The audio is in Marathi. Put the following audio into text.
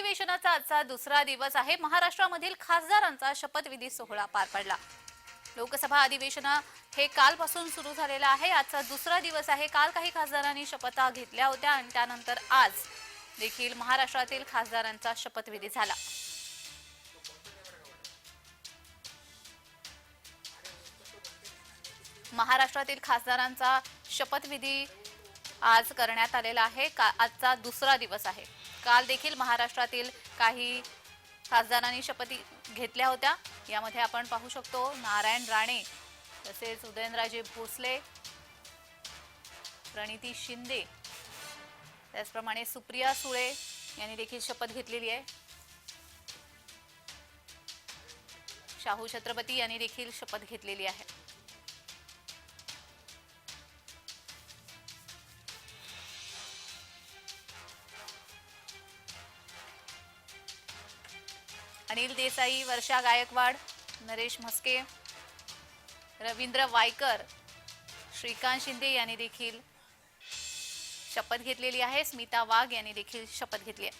अधिवेशनाचा आजचा दुसरा दिवस आहे. महाराष्ट्रामधील खासदारांचा शपथविधी सोहळा पार पडला. लोकसभा अधिवेशन हे कालपासून सुरू झालेलं आहे. आजचा दुसरा दिवस आहे. काल काही खासदारांनी शपथा घेतल्या होत्या आणि त्यानंतर आज देखील महाराष्ट्रातील खासदारांचा शपथविधी झाला. महाराष्ट्रातील खासदारांचा शपथविधी आज करण्यात आलेला आहे. का आजचा दुसरा दिवस आहे. काल देखील महाराष्ट्रातील काही खासदारांनी शपथी घेतल्या होत्या. यामध्ये आपण पाहू शकतो नारायण राणे तसेच उदयनराजे भोसले प्रणिती शिंदे त्याचप्रमाणे सुप्रिया सुळे यांनी देखील शपथ घेतलेली आहे. शाहू छत्रपती यांनी देखील शपथ घेतलेली आहे. अनिल देसाई वर्षा गायकवाड नरेश म्हस्के रवींद्र वायकर श्रीकांत शिंदे यांनी देखील शपथ घेतलेली आहे. स्मिता वाघ यांनी देखील शपथ घेतली आहे.